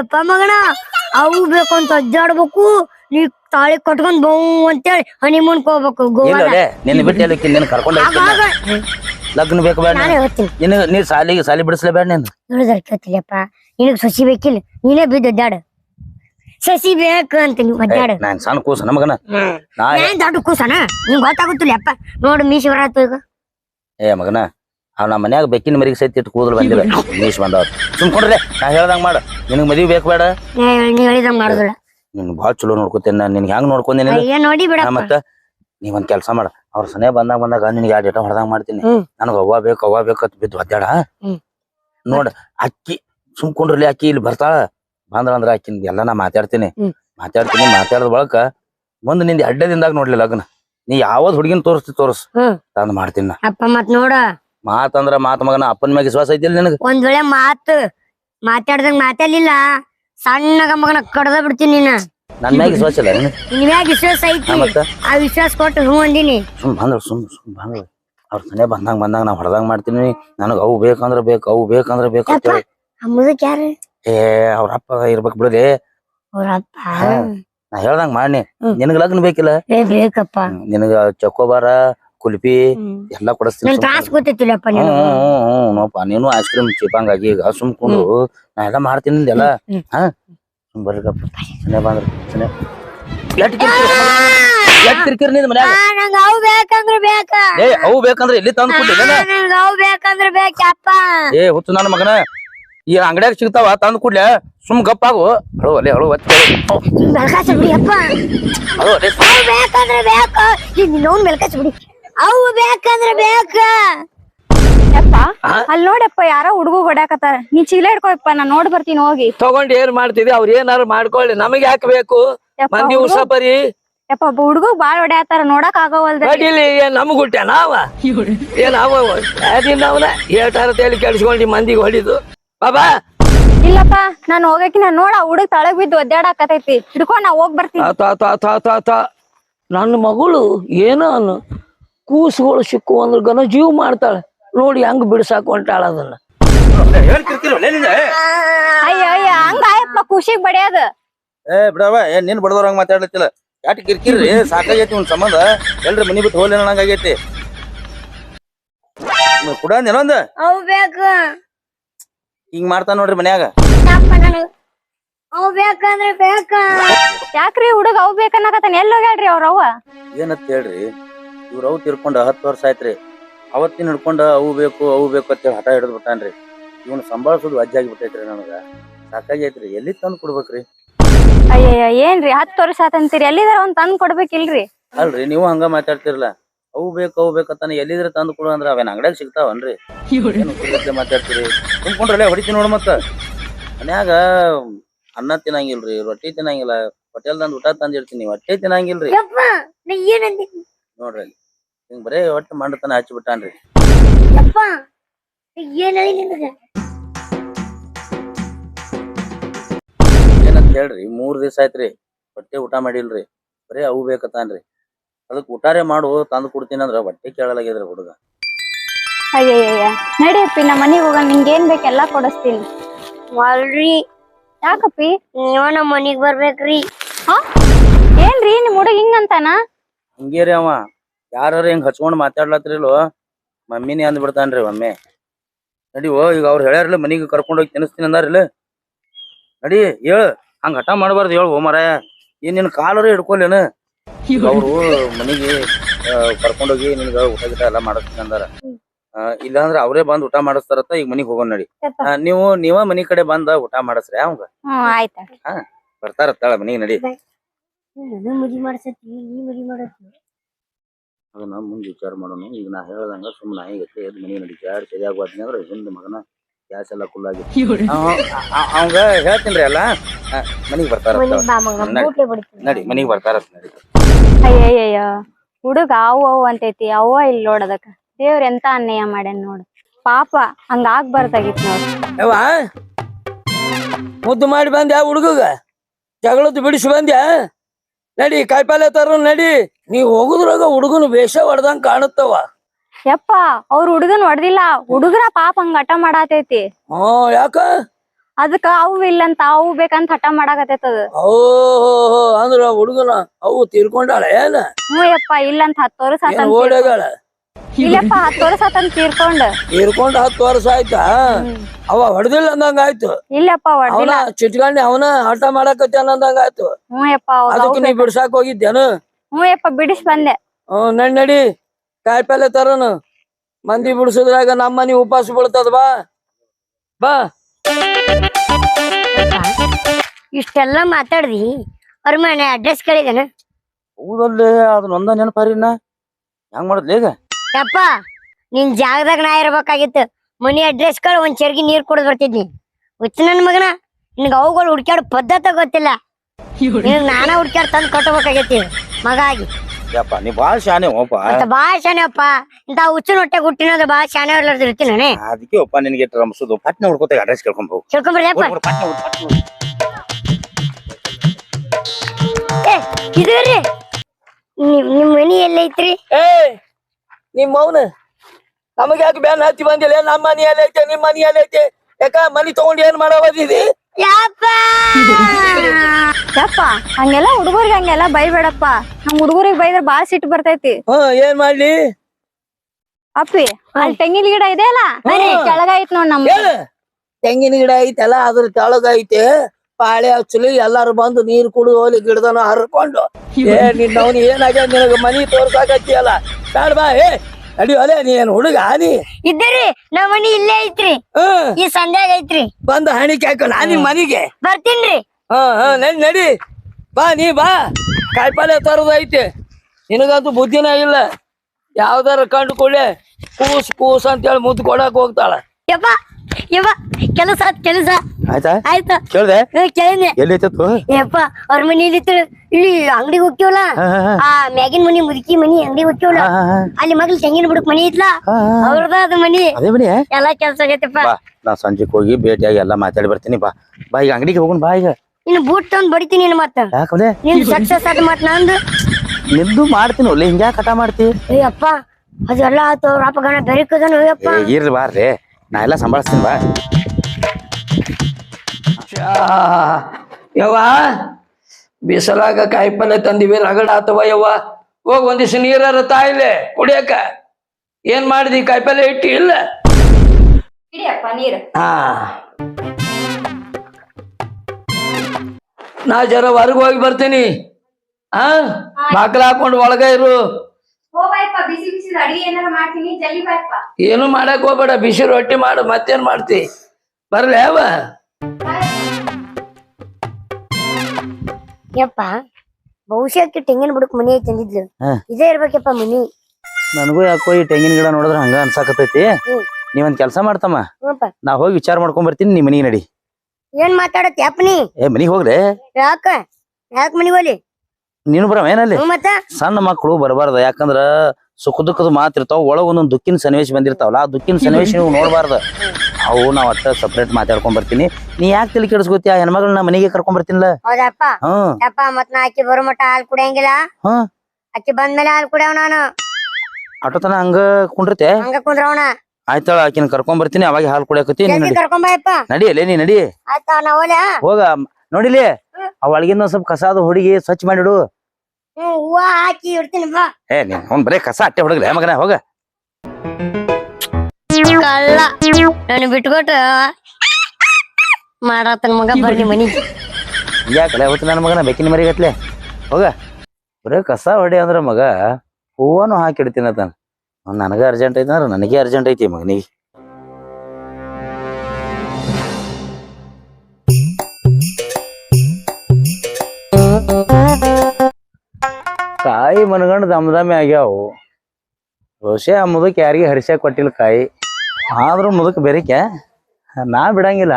ಅಪ್ಪ ಮಗನ? ಅವು ಬೇಕು ಅಂತ ಅಜ್ಜಾಡ್ಬೇಕು ನೀ ತಾಳಿ ಕಟ್ಕೊಂಡ್ ಬೌ ಅಂತೇಳಿ ಹನಿಮೂನ್ ಹೋಗ್ಬೇಕು ಗೋವಾ ನಿನ್ನ ಬಿಟ್ಟು ನಿನ್ನ ಕರ್ಕೊಂಡ್. ಲಗ್ನ ಬೇಕು ಬೇಡ ನಾನೇ ಹೇಳ್ತೀನಿ. ನಿನಗ ನೀ ಸಾಲಿಗೆ ಸಾಲಿ ಬಿಡಿಸ್ಲೇ ಬೇಡ ನೀನು. ಹೇಳಿದ್ರ ಕೇಳ್ತಿಲ್ಲಪ್ಪ ನಿನಗ್ ಸಸಿ ಬೇಕಿಲ್ಲ. ನೀನೇ ಬಿದ್ದು ಒದ್ದಾಡ. ಸಸಿ ಬೇಕು ಅಂತ ನೀವು ಒದ್ದಾಡ. ನಾನ್ ಸಣ್ಣ ಕೂಸ ನಮಗನ ನಾ ನಾನ್ ದೊಡ್ಡ ಕೂಸನ? ನಿಂಗ್ ಗೊತ್ತಾಗುತ್ತಿಲ್ಲ ಅಪ್ಪ ನೋಡು ಮೀಸಿ ಬರತ್ತು ಈಗ ಏ ಮಗನ ಅವ್ ನಮ್ಮ ಮನ್ಯಾಗ ಬೆಕ್ಕಿನ ಮರಿಗೆ ಸೈತಿ ಇಟ್ಟು ಕೂದಲು ಬಂದಿಲ್ಲ ಮೀಸ್ ಬಂದವ್ ಸುಮ್ಕೊಂಡ್ರೆ ನಾ ಹೇಳ್ದಂಗ್ ಮಾಡು. ನಿನಗ್ ಮದ್ವಿ ಬೇಕು ಬೇಡ. ನೀ- ಹೇಳಿದಂಗ್ ಮಾಡುದಿಲ್ಲ. ನಿನ್ ಭಾಳ ಚಲೋ ನೋಡ್ಕೊತೇನೆ ನಿನ್. ಹೆಂಗ್ ನೋಡ್ಕೊಂಡೇನೆ ಅಯ್ಯ ನೋಡಿ ಬಿಡಪ್ಪ. ಮತ್ತ ನೀವ್ ಒಂದ್ ಕೆಲ್ಸ ಮಾಡ. ಅವ್ರ ಸನೇ ಬಂದಾಗ ಬಂದಾಗ ನಿನ್ಗೆ ಎರಡು ಡೇಟ ಹೊಡೆದಂಗ್ ಮಾಡ್ತೀನಿ. ನನಗೆ ಅವ್ವ ಬೇಕು ಅವ್ವ ಬೇಕು ಅಂತ ಬಿದ್ದು ಒದ್ದಾಡ. ನೋಡ ಅಕ್ಕಿ ಸುಮ್ಕೊಂಡ್ರಲ್ಲಿ ಅಕ್ಕಿ ಇಲ್ಲಿ ಬರ್ತಾಳ. ಬಂದ್ರ ಅಂದ್ರ ಅಕ್ಕಿ ಎಲ್ಲ ನಾ ಮಾತಾಡ್ತೀನಿ ಮಾತಾಡ್ತೀನಿ ಮಾತಾಡದ ಬಳಕ ಮುಂದ್ನಿಂದ ಅಡ್ಡದಿಂದಾಗ ನೋಡ್ಲಿ ಲಗ್ನ. ನೀ ಯಾವ್ದ್ ಹುಡುಗಿನ ತೋರಿಸ್ತಿ ತೋರಿಸ್. ತಂದ್ ಮಾಡ್ತೀನಿ ನಾ. ಅಪ್ಪ ಮತ್ ನೋಡ. ಮಾತಂದ್ರ ಮಾತ್ ಮಗನ ಅಪ್ಪನ ಮ್ಯಾಗ ವಿಶ್ವಾಸ ಐತಿಲ್ಲ ನಿನಗ? ಒಂದ್ ವೇಳೆ ಮಾತು ಮಾತಾಡ್ದಂಗ್ ಮಾತಾಡ್ಲಿಲ್ಲ ಸಣ್ಣಗ ಮಗನ ಕಡ್ದ ಬಿಡ್ತೀನಿ ನೀನ. ನನ್ ಮ್ಯಾಗ ವಿಶ್ವಾಸ ಇಲ್ಲ ನಿಮ್ಯಾಗ ವಿಶ್ವಾಸ ಐತಿ. ಹಾ, ಮತ್ತ? ಆ ವಿಶ್ವಾಸ ಕೊಟ್ಟು ಹ್ಞೂ ಅಂದಿನಿ. ಸುಮ್ ಬಂದ್ರು ಸುಮ್ ಸುಮ್ ಬಂದ್ರ. ಅವ್ರ ಮನೆ ಬಂದಂಗ ಬಂದಾಗ ನಾ ಹೊಡೆದಂಗ ಮಾಡ್ತೀನಿ. ನನಗ ಅವು ಬೇಕಂದ್ರ ಬೇಕು ಅವು ಬೇಕಂದ್ರ ಬೇಕು ಅಂತ ಹೇಳಿ. ಆ ಮುದಕ್ ಯಾರು? ಏ ಅವ್ರ ಅಪ್ಪ ಇರ್ಬೇಕು ಬಿಡಲಿ ಅವ್ರಪ್ಪ ಹಾ. ನಾ ಹೇಳ್ದಂಗ ಮಾಡಿ ಹ್ಮ್. ನಿನಗ ಲಗ್ನ ಬೇಕಿಲ್ಲ? ಏ ಬೇಕಪ್ಪ. ಹ್ಮ್, ನಿನಗ ಚಕೋಬಾರ ಕುಲ್ಫಿ. ಎಲ್ಲಾ ಕೊಡಸ್ತೀನಿ ನನ್ ಸುಮ್ ತ್ರಾಸ್ ಗೊತ್ತಿತ್ತಿಲ್ಲಪ್ಪ ಹ್ಮ್ ನೀನು ಹ್ಮ್ ಹ್ಮ್ ಹ್ಮ್ ನೋಪ ನೀನು ಐಸ್ ಕ್ರೀಮ್ ಚೀಪಂಗಾಗಿ ಈಗ ಸುಮ್ಕೊಂಡು ನಾ ಎಲ್ಲ ಮಾಡ್ತೀನಿ ಹ್ಮ್. ಹಾ? ಸನೆ ಬಂದ್ರ ಸನೆ ಮನ್ಯಾಗ? ನಂಗ್ ಬೇಕಂದ್ರ ಬೇಕ. ಏ ಅವು ಬೇಕಂದ್ರ ಇಲ್ಲಿ ತಂದು ಕೊಡ್ಲಿಲ್ಲ ಬೇಕಂದ್ರ ಬೇಕಪ್ಪ ಏ ಹುಚ್ಚು ನನ್ನ ಮಗನ. ಈ ಅಂಗಡ್ಯಾಗ ಸಿಗ್ತಾವ ತಂದ್ ಕೂಡ್ಲೆ. ಸುಮ್ ಗಪ್ಪಾಗು ಹಳು ಅಲೆ ಹಳು. ಒತ್ತಿ ಮೆಲ್ಕಾಸ ಬಿಡಿಯಪ್ಪ ಹಳು ಅಲೆ ಅವ್ ಬೇಕಂದ್ರ ಬೇಕು. ನೋನ್ ಮೆಲ್ಕಾಸ ಬಿಡಿ. ಅವು ಬೇಕಂದ್ರ ಬೇಕ. ಯಪ್ಪ ಅಲ್ ಅಲ್ಲಿ ನೋಡಪ್ಪ ಯಾರೋ ಹುಡುಗ ಹೊಡ್ಯಾಕತ್ತಾರ. ನೀ ಚೀಲ ಹಿಡ್ಕೊಯಪ್ಪ ನಾ ನೋಡ್ ಬರ್ತೀನಿ ಹೋಗಿ. ತಗೊಂಡ್ ಏನ್ ಮಾಡ್ತಿದ್ವಿ ಅವ್ರ ಏನಾರು ಮಾಡ್ಕೊಳ್ಳಿ. ನಮಗ್ ಯಾಕೆ ಬೇಕು? ಯಪ್ಪ ಮಂದಿ ಹುಡ್ಗ- ಉಸಾಪರಿ ಯಪ್ಪ ಹುಡುಗ ಬಾಳ್ ಹೊಡ್ಯಾತಾರ ನೋಡಕ್ ಆಗೋವಲ್ದಿಲ್ಲ ಅಡಿಲಿ ಏನ್ ನಮಗ್ ಹುಟ್ಟ ನಾವ? ಏನ್ ಅವ ಅದಿಲ್ಲ ಅವನ? ಏಟಾರ ತೇಲಿ ಕೆಡ್ಸ್ಕೊಂಡಿ ಮಂದಿಗೆ ಹೊಡಿದು. ಬಾಬಾ! ಇಲ್ಲಪ್ಪ ನಾನ್ ಹೋಗಕಿನ ನೋಡ ಹುಡುಗ ತಳಗ್ ಬಿದ್ದು ಒದ್ದಾಡಕತೈತಿ ಹಿಡ್ಕೊಂಡ್ ನಾ ಹೋಗ್ ಬರ್ತೀನಿ. ಆತ ಆತ ಆತ ಆತ ಆತ. ನನ್ನ ಮಗಳು ಏನೋ ಅನ್ನು. ಕೂಸುಗಳು ಸಿಕ್ಕು ಅಂದ್ರೆ ಗನ ಜೀವ ಮಾಡ್ತಾಳೆ. ನೋಡಿ ಹೆಂಗ್ ಬಿಡ್ಸಾಕ್ ಹೊಂಟಾಳ ಅದನ್ನ ಅಯ್ಯ ಅಯ್ಯ ಹಂಗಾಯಪ್ಪ ಖುಷಿಗ್ ಬಡಿಯೋದು. ಏ ಬಿಡವ ಏನ್ ನಿನ್ ಬಡದವ್ರಂಗ ಮಾತಾಡ್ಲತ್ತಿಲ್ಲ. ಯಾಟ್ ಕಿರ್ಕಿರ್ರಿ ಸಾಕಾಗೈತಿ ಒಂದ್ ಸಂಬಂಧ? ಎಲ್ರಿ ಮನಿ ಬಿಟ್ಟು ಹೋಗ್ಲಿ ಅನ್ನಂಗಾಗೈತಿ ಕುಡ ನಿನ್ನೊಂದ ಅವ್ ಬೇಕು. ಹಿಂಗ್ ಮಾಡ್ತಾನ ನೋಡ್ರಿ ಮನ್ಯಾಗ. ಅವ್ ಬೇಕಂದ್ರೆ ಬೇಕ ಯಾಕ್ರಿ ಹುಡುಗ ಅವ್ ಬೇಕನ್ನಕತ್ತಾನ ಎಲ್ಲೋಗ್ಯಾಳ್ರಿ ಅವ್ರ ಅವ್ವ? ಏನಂತ ಹೇಳ್ರಿ ಇವ್ರ ಅವು ತಿರ್ಕೊಂಡ ಹತ್ತು ವರ್ಷ ಆಯ್ತ್ರಿ. ಅವತ್ತಿನ ಹಿಡ್ಕೊಂಡು ಅವು ಬೇಕು ಅವು ಬೇಕು ಅಂತೇಳಿ ಹಠ ಹಿಡಿದು ಬಿಟ್ಟಾನ್ರಿ. ಇವನು ಸಂಭಾಳಿಸೋದು ವಜ್ಜಾಗಿ ಬಿಟ್ಟೈತ್ರಿ ನನಗೆ. ಸಾಕಾಗೈತ್ರಿ. ಎಲ್ಲಿ ತಂದು ಕೊಡ್ಬೇಕ್ರಿ? ಅಯ್ಯಯ್ಯ ಏನ್ರಿ? ಹತ್ತು ವರ್ಷ ಆತಂತೀರಿ ಎಲ್ಲಿದಾರ ಒಂದ್ ತಂದ್ ಕೊಡ್ಬೇಕಿಲ್ರಿ? ಅಲ್ರಿ ನೀವು ಹಂಗ ಮಾತಾಡ್ತಿರಲ್ಲ ಅವು ಬೇಕು ಅವು ಬೇಕಂತಾನೆ ಎಲ್ಲಿದ್ರೆ ತಂದು ಕೊಡು ಅಂದ್ರೆ ಅವೇನ್ ಅಂಗಡಿಯಾಗ ಸಿಗ್ತಾವನ್ರಿ? ಏನು ಮಾತಾಡ್ತೀರಿ? ತುಂಬ್ಕೊಂಡ್ರಲ್ಲೇ ಹೊಡಿತೀನಿ ನೋಡು ಮತ್ತ. ಮನ್ಯಾಗ ಅನ್ನ ತಿನ್ನಂಗಿಲ್ರಿ ರೊಟ್ಟಿ ತಿನ್ನಂಗಿಲ್ಲ. ಹೋಟೆಲ್ದಂದ್ ಊಟ ತಂದಿರ್ತೀನಿ ಹೊಟ್ಟೆ ತಿನ್ನಂಗಿಲ್ರಿ. ಏನಂದಿ? ನೋಡ್ರಿ. ಅಲ್ಲಿ. ಹಿಂಗ್ ಬರೇ ಒಟ್ಟು ಮಂಡತನ ಹಚ್ಚಿ ಬಿಟ್ಟಾನ್ರಿ. ಯಪ್ಪ ನಾ ಏನ್ ಹೇಳಿ ನಿನಗ? ಏನಂತ ಹೇಳ್ರಿ ಮೂರ್ ದಿವಸ ಆಯ್ತ್ರಿ ಹೊಟ್ಟೆ ಊಟ ಮಾಡಿಲ್ರಿ ಬರೇ ಅವು ಬೇಕತ್ತಾನ್ರಿ. ಅದಕ್ಕೆ ಊಟಾರೆ ಮಾಡು ತಂದು ಕೊಡ್ತೀನಿ ಅಂದ್ರ ಹೊಟ್ಟೆ ಕೇಳಲಾಗಿದ್ರಿ ಹುಡುಗ. ಅಯ್ಯಯ್ಯಯ್ಯ ನಡಿಯಪ್ಪಿ ನಮ್ಮ ಮನೆಗೆ ಹೋಗ ನಿಂಗೆ ಏನ್ ಬೇಕು ಎಲ್ಲಾ ಕೊಡಿಸ್ತೀನಿ. ಅಲ್ರಿ ಯಾಕಪ್ಪಿ? ನೀವ ನಮ್ಮ ಮನಿಗ್ ಬರ್ಬೇಕ್ರಿ. ಹಾ? ಏನ್ರಿ ನಿಮ್ ಹುಡುಗ ಹಿಂಗಂತಾನ? ಹಿಂಗೇರಿ ಅವ. ಯಾರು ಹಿಂಗ್ ಹಚ್ಕೊಂಡ್ ಮಾತಾಡ್ಲತ್ರಿಲ್ಲೋ ಮಮ್ಮಿನೇ ಅಂದ್ ಬಿಡ್ತಾನ್ರಿ ಒಮ್ಮೆ. ನಡಿ ಓ ಈಗ ಅವ್ರು ಹೇಳ್ಯಾರಲ್ಲ ಮನಿಗೆ ಕರ್ಕೊಂಡ್ ಹೋಗಿ ತಿನ್ನಿಸ್ತೀನಿ ಅಂದಾರಿಲ್ಲ. ನಡಿ ಹೇಳ ಹಂಗ ಹಠ ಮಾಡಬಾರ್ದು ಹೇಳು ಓ ಮರ ಏನ್ ನಿನ್ ಕಾಲರ ಹಿಡ್ಕೊಲೇನ ಅವ್ರು ಮನಿಗೆ ಕರ್ಕೊಂಡೋಗಿ ನಿನ್ಗ ಊಟ ಗಿಟ ಎಲ್ಲ ಮಾಡಿಸ್ತೀನಿ ಅಂದಾರ. ಇಲ್ಲಾಂದ್ರ ಅವರೇ ಬಂದ್ ಊಟ ಮಾಡಿಸ್ತಾರತ್ತ ಈಗ ಮನಿಗ್ ಹೋಗೋಣ ನಡಿ. ನೀವು ನೀವ ಮನಿ ಕಡೆ ಬಂದ ಊಟ ಮಾಡಿಸ್ರಿ ಅವಂಗ ಬರ್ತಾರತ್ತಾಳ ಮನಿಗೆ ನಡಿ. ಮದ್ವಿ ಮಾಡ್ಸತಿ ನೀ ಮದ್ವಿ ಮಾಡತ್ತಿ. ಅದನ್ನ ಮುಂದೆ ವಿಚಾರ ಮಾಡೋಣ. ಈಗ ನಾ ಹೇಳ್ದಂಗ ಸುಮ್ಮನೆ ನಾಯಿಗತ್ತೆ ಎದ್ ಮನಿ ನಡಿ ಯಾರು ಸರಿಯಾಗಿ ಹೋದ್ನಿ ಅಂದ್ರೆ ಹಿಂದೆ ಮಗನ ಗ್ಯಾಸ್ ಎಲ್ಲ ಕುಲ್ಲಾಗಿ ಅವಂಗ ಹೇಳ್ತೀನಿ ಅಲ್ಲ ಮನೆಗೆ ಬರ್ತಾರ ನಡಿ. ಮನೆಗೆ ಬಿಡ್ತೀನಿ. ನಡಿ ಮನಿಗ್ ಬರ್ತಾರ ನಡಿ. ಅಯ್ಯಯ್ಯಯ್ಯ ಹುಡುಗ ಅವು ಅವು ಅಂತೈತಿ ಅವ್ವ ಇಲ್ಲಿ ನೋಡದಕ್ಕ ದೇವ್ರ ಎಂತ ಅನ್ಯಾಯ ಮಾಡ್ಯಾನ ನೋಡು. ಪಾಪ ಹಂಗ ಆಗ್ಬಾರ್ದಾಗಿತ್ತು ನೋಡು. ಮುದ್ದು ಮಾಡಿ ಬಂದ್ಯಾ ಹುಡುಗಗ? ಜಗಳದ್ದು ಬಿಡಿಸಿ ಬಂದ್ಯಾ? ನಡಿ ಕಾಯಿಪಲ್ಲೆ ತರ ನಡಿ. ನೀ ಹೋಗುದ್ರಾಗ ಹುಡುಗನ ವೇಷ ಹೊಡ್ದಂಗ್ ಕಾಣುತ್ತವ. ಯಪ್ಪ ಅವ್ರ ಹುಡುಗನ್ ಹೊಡ್ದಿಲ್ಲ. ಹುಡುಗರ ಪಾಪ ಹಂಗ ಹಠ ಮಾಡಾತೈತಿ. ಹಾ ಯಾಕ? ಅದಕ್ಕ ಅವು ಇಲ್ಲಂತ ಅವು ಬೇಕಂತ ಹಠ ಮಾಡಾಕತೈತದ ಓ ಅಂದ್ರ ಹುಡುಗನ ಅವು ತೀರ್ಕೊಂಡಾಳ ಏನ? ಹ್ಞೂ ಯಪ್ಪ ಇಲ್ಲಂತ ಹತ್ತು ವರ್ಷ ಆತಂತ ಓಡ್ಯಾಗಳ ಇಲ್ಲಪ್ಪ ಹತ್ತು ವರ್ಷ ಆತಂತ ತೀರ್ಕೊಂಡ್. ತೀರ್ಕೊಂಡ್ ಹತ್ತು ವರ್ಷ ಆಯ್ತಾ? ಅವ ಹೊಡೆದಿಲ್ಲ ಅಂದಂಗ ಆಯ್ತು. ಇಲ್ಲಪ್ಪ ಅವನ ಹೊಡ್ದಿಲ್ಲ ಚಿಟ್ಕಂಡಿ ಅವನ ಹಠ ಮಾಡಕತ್ತಾನ ಅಂದಂಗ ಆಯ್ತು. ಹ್ಞೂ ಯಪ್ಪ ಅವ್ರ್ ಅದಕ್ಕೆ ನೀ ಬಿಡ್ಸಾಕ್ ಹೋಗಿದ್ದೇನು? ಹ್ಞೂ ಯಪ್ಪ ಬಿಡಿಸ್ ಬಂದೆ. ಹ್ಮ್ ನಡಿ ನಡಿ. ಕಾಯಿಪಲ್ಲೆ ತರೋನು. ಮಂದಿ ಬಿಡಿಸಿದ್ರಾಗ ನಮ್ಮ ಮನಿ ಉಪವಾಸ ಬೀಳ್ತದ ಬಾ. ಬಾ. ಇಷ್ಟೆಲ್ಲ ಮಾತಾಡ್ದಿ ಅವ್ರ ಮನೆ ಅಡ್ರೆಸ್ ಕೇಳಿದ್ದೇನೆ ಹೌದಲ್ಲೇ ಅದನ್ನ ಒಂದ ನೆನಪಾರಿನ? ಹೆಂಗ್ ಮಾಡುದ್ಲಿ ಈಗ? ಯಪ್ಪ ನಿನ್ ಜಾಗದಾಗ ನಾ ಇರ್ಬೇಕಾಗಿತ್ತು. ಮನಿ ಅಡ್ರೆಸ್ಗಳು ಒಂದ್ ಚರ್ಗಿ ನೀರ್ ಕುಡಿದ್ ಬರ್ತಿದ್ನಿ. ಹುಚ್ಚ ನನ್ ಮಗನ. ನಿನ್ಗ ಅವುಗಳು ಹುಡ್ಕ್ಯಾಡ ಪದ್ಧತಿ ಗೊತ್ತಿಲ್ಲ. ನಾನ ಹುಡ್ಕ್ಯಾಡ್ ತಂದ್ ಕಟ್ಟಬೇಕಾಗೈತಿ ಮಗ ಆಗಿ. ಯಪ್ಪ ನೀ ಬಾಳ ಶಾನೆ ಅಂತ ಬಾಳ ಶಾನೆಪ್ಪ ಇಂತ ಹುಚ್ಚಿನ ಹೊಟ್ಟೆ ಹುಟ್ಟಿನ ಬಾಳ ಶಾನೆ ಇರ್ಲಾರ್ದು ಇರ್ತೀನಿ ನಾನೇ. ಅದಕ್ಕೆ ಒಪ್ಪ ನಿನಗೆ ರಮಸುದು ಪಟ್ನೆ ಹುಡ್ಕೋತ ಅಡ್ರೆಸ್ ಕೇಳ್ಕೊಂಡ್ ಹೋಗು. ಏ ಇದು ರೀ ನಿಮ್ ಮನಿ ಎಲ್ಲೈತ್ರಿ? ಏ ನಿಮ್ಮ ಮೌನ? ನಮಗೆ ಯಾಕೆ ಬ್ಯಾನ್ ಹತ್ತಿ ಬಂದಿಲ್ಲ? ನಮ್ಮ ಮನಿ ಎಲ್ಲ ಐತೆ ನಿಮ್ಮ ಮನಿ ಎಲ್ಲ ಐತೆ ಯಾಕ ಮನಿ ತಗೊಂಡು ಏನ್ ಮಾಡಬದಿದಿ ಯಪ್ಪ! ಯಪ್ಪ ಹಂಗೆಲ್ಲ ಹುಡುಗರಿಗೆ ಹಂಗೆಲ್ಲ ಬೈಬೇಡಪ್ಪ. ನಮ್ ಹುಡುಗರಿಗೆ ಬೈದ್ರ ಬಾಳ ಸಿಟ್ಟು ಬರ್ತೈತಿ. ಹ್ಮ್ ಏನ್ ಮಾಡ್ಲಿ? ಅಪ್ಪಿ ಅಲ್ಲಿ ತೆಂಗಿನ ಗಿಡ ಇದೆ ಅಲ್ಲ? ಕೆಳಗ ಐತ್ ನೋಡ್ ನಮ್ ತೆಂಗಿನ ಗಿಡ ಐತಲ್ಲ ಅದ್ರ ಕೆಳಗ ಐತೆ ಪಾಳೆ ಹಚ್ಚಲಿ ಎಲ್ಲಾರು ಬಂದು ನೀರ್ ಹೋಲಿ ಗಿಡದನ ಹರ್ಕೊಂಡು. ಏ ನಿನ್ ಅವ್ನು ಏನಾಗ್ಯದ ನಿನಗ ಮನಿ ತೋರ್ಸಾಕತ್ತಿಯಲ್ಲ. ಬ್ಯಾಡ ಬಾ ಏ ಅಡಿ ಅಲೆ ನೀ ಏನ್ ಹುಡುಗ ನೀ? ಇದ್ದೀರಿ ನಮ್ಮ ಮನಿ ಇಲ್ಲೇ ಐತ್ರಿ. ಹ್ಮ್ ಈ ಸಂಧ್ಯಾಗ ಐತ್ರಿ. ಬಂದು ಹಣಿಕೆ ಹಾಕ ನಾ ನಿಮ್ ಮನಿಗೆ. ಬರ್ತೀನ್ರಿ. ಹಾ ಹಾ ನಡಿ ನಡಿ. ಬಾ ನೀ ಬಾ. ಕಾಯಿಪಲ್ಲೆ ತರೋದು ಐತಿ. ನಿನಗಂತೂ ಬುದ್ಧಿನ ಇಲ್ಲ. ಯಾವ್ದಾರ ಕಂಡು ಕೂಡಲೇ ಕೂಸ್ ಕೂಸ್ ಅಂತೇಳಿ ಮುದ್ದು ಕೊಡಕ್ ಹೋಗ್ತಾಳ. ಯಪ್ಪ ಯಪ್ಪ ಕೆಲಸ ಆತ್ ಕೆಲಸ. ಆಯ್ತಾ? ಆಯ್ತು. ಕೇಳ್ದೆ? ಏ, ಕೇಳಿದ್ನೆ. ಎಲ್ಲಿ ಐತತ್ತು ಯಪ್ಪ ಅವ್ರ ಮನಿ ಇತ್ತು? ಇಲ್ಲಿ ಅಂಗಡಿಗೆ ಹೋಗ್ತೀವಲ್ಲ? ಆ ಮ್ಯಾಗಿನ ಮನಿ ಮುದುಕಿ ಮನಿ ಅಂಗಡಿ ಹೋಗ್ತೀವಲ್ಲ? ಅಲ್ಲಿ ಮಗಳು ತೆಂಗಿನ ಬುಡಕ್ ಮನಿ ಇತ್ಲಾ? ಅವ್ರದ ಅದು ಮನಿ. ಅದೇ ಮನಿ? ಎಲ್ಲಾ ಕೆಲ್ಸ ಆಗೈತಪ್ಪ. ನಾ ಸಂಜೆಗ್ ಹೋಗಿ ಭೇಟಿಯಾಗಿ ಎಲ್ಲ ಮಾತಾಡಿ ಬರ್ತೀನಿ ಬಾ. ಬಾ ಈಗ ಅಂಗಡಿಗೆ ಹೋಗೋಣ ಬಾ ಈಗ. ಇನ್ನು ಬೂಟ್ ತಂದ್ ಬಡಿತೀನಿ ನಿನ್ನ ಮತ್ತ. ಯಾಕಂದ್ರೆ ನಿನ್ ಸಕ್ಸಸ್ ಆದ ಮತ್ ನಂದು. ನಿಂದು ಮಾಡ್ತೀನಿ ಒಳ್ಳೆ ಹಿಂಗ್ಯಾ ಕಟ ಮಾಡ್ತಿ? ಅಯ್ಯಪ್ಪ ಅದೆಲ್ಲ ಆತು ಅವ್ರ ಅಪ್ಪ ಗಣ ಬೆರಕದನು ಅಯ್ಯಪ್ಪ ಏ, ಇರ್ಲಿ ಬಾರ್ರಿ. ನಾ ಎಲ್ಲ ಸಂಭಾಳಿಸ್ತೀನಿ ಬಾ. ಯವ್ವ ಬಿಸಲಾಗ ಕಾಯಿಪಲ್ಲೆ ತಂದಿವಿ ರಗಡ ಆತವ ಯವ್ವ. ಹೋಗ್ ಒಂದಿವ್ಸ ನೀರಾರ ತಾಯಿಲೆ ಕುಡಿಯಕ. ಏನ್ ಮಾಡಿದಿ ಕಾಯಿಪಲ್ಲೆ ಇಟ್ಟಿ ಇಲ್ಲ? ಹಿಡಿಯಪ್ಪ ನೀರ್. ಹಾ. ನಾ ಜರ ಹೊರಗೆ ಹೋಗಿ ಬರ್ತೀನಿ. ಹಾ? ಬಾಕಲ ಹಾಕೊಂಡು ಒಳಗ ಇರು. ಬಿಸಿ ಏನು ಮಾಡಕ್ ಹೋಗ್ಬೇಡ ಬಿಸಿ ರೊಟ್ಟಿ ಮಾಡು ಮತ್ತೇನ್ ಮಾಡ್ತಿ? ಬರ್ಲಿ ಅವ? ಯಪ್ಪ ತೆಂಗಿನ ಬುಡಕ್ ಮನಿ ಐತಿ ಅಂದಿದ್ಲು. ಹಾ. ಇದೇ ಇರ್ಬೇಕಪ್ಪ ಮನಿ. ನನಗೂ ಯಾಕೋ ಈ ತೆಂಗಿನ ಗಿಡ ನೋಡಿದ್ರೆ ಹಂಗ ಅನ್ಸಾಕತೈತಿ. ನೀವೊಂದ್ ಕೆಲಸ ಮಾಡ್ತಮ್ಮ. ನಾ ಹೋಗಿ ವಿಚಾರ ಮಾಡ್ಕೊಂಡ್ ಬರ್ತೀನಿ ನೀ ಮನಿ ನಡಿ. ಏನ್ ಮಾತಾಡತ್ ಯಪ್ಪ ನೀ? ಏ ಮನಿಗೆ ಹೋಗ್ರೆ ಯಾಕ? ಯಾಕ ಮನಿಗ್ ಹೋಲಿ ನೀನು ಬರ ಏನಲ್ಲಿ? ಮತ್ತ. ಸಣ್ಣ ಮಕ್ಕಳು ಬರಬಾರ್ದ ಯಾಕಂದ್ರ ಸುಖ ದುಃಖದ ಮಾತಿರ್ತಾವ ಒಳಗೊಂದು ಒಂದೊಂದ್ ದುಃಖಿನ ಸನ್ನಿವೇಶ ಬಂದಿರ್ತಾವಲ್ಲ ಆ ದುಃಖಿನ ಸನ್ನಿವೇಶ ನೀವು ನೋಡಬಾರ್ದ. ಅವು ನಾವ್ ಅಟ್ಟ ಸಪ್ರೇಟ್ ಮಾತಾಡ್ಕೊಂಡ್ ಬರ್ತೀನಿ. ನೀ ಯಾಕೆ ತಲೆ ಕೆಡಿಸ್ಕೋತಿ ಆ ಹೆಣ್ಮಗಳನ್ನ ಮನೆಗೆ ಕರ್ಕೊಂಡ್ ಬರ್ತೀನಿಲ್ಲ ಹೌದಪ್ಪ. ಹ್ಮ್ ಯಪ್ಪ ಮತ್ ನಾ ಅಕ್ಕಿ ಬರೋ ಮಟ್ಟ ಹಾಲ್ ಕುಡಿಯಂಗಿಲ್ಲ. ಹ್ಮ್ ಅಕ್ಕಿ ಬಂದ್ಮೇಲೆ ಹಾಲ್ ಕುಡಿಯವ್ ನಾನು. ಆಟೋ ತನ ಹಂಗ ಕುಂಡ್ರತೆ? ಹಂಗ ಕುಂದ್ರವಣ ಆಯ್ತಾಳ ಆಕಿನ ಕರ್ಕೊಂಡ್ ಬರ್ತೀನಿ ಅವಾಗ ಹಾಲು ಕುಡಿಯಕತ್ತಿ ನೀ ಜಲ್ದಿ ನಡಿ. ಕರ್ಕೊಂಬಯಪ್ಪ ನಡಿ ಅಲ್ಲೇ ನೀ ನಡಿ. ಆಯ್ತಾ ನಾ ಹೋಲೆ ಹೋಗ ನೋಡಿಲಿ? ಆ ಒಳಗಿಂದ ಒಂದ್ ಸ್ವಲ್ಪ ಕಸಾದ ಅದು ಹುಡುಗಿ ಸ್ವಚ್ಛ ಮಾಡಿಡು. ಹೂವ ಹಾಕಿ ಇಡ್ತೀನಿ ಬಾ. ಏ ನೀನ್ ಅವ್ನ್ ಬರೇ ಕಸ ಅಟ್ಟೆ ಹುಡುಗ್ಲೆ ಮಗನ ಹೋಗ. ಕಳ್ಳ ನಾನು ಬಿಟ್ಕೊಟ್ಟ ಮಾಡಾತನ ಮಗ ಬರ್ಲಿ ಮನಿಗೆ ಯಾಕಲೆ ಅವತ್ತು ನನ್ನ ಮಗನ ಬೆಕ್ಕಿನ ಮರಿಗತ್ಲೆ ಹೋಗ. ಬರೇ ಕಸ ಹೊಡಿ ಅಂದ್ರ ಮಗ ಹೂವನು ಹಾಕಿಡ್ತೀನಿ ತಾನ ನನಗ ಅರ್ಜೆಂಟ್ ಐತಿ ಅಂದ್ರ ನನಗೆ ಅರ್ಜೆಂಟ್ ಐತಿ ಮಗನಿಗೆ. ಕಾಯಿ ಮನಗಂಡು ದಮ್ ದಮ್ಮಿ ಆಗ್ಯಾವು. ರೋಷೆ ಆ ಮುದಕ್ ಯಾರಿಗೆ ಹರಿಸ್ಯಾಕ ಕೊಟ್ಟಿಲ್ಲ ಕಾಯಿ. ಆದ್ರೂ ಮುದಕ್ ಬೆರಿಕೆ. ನಾ ಬಿಡಂಗಿಲ್ಲ.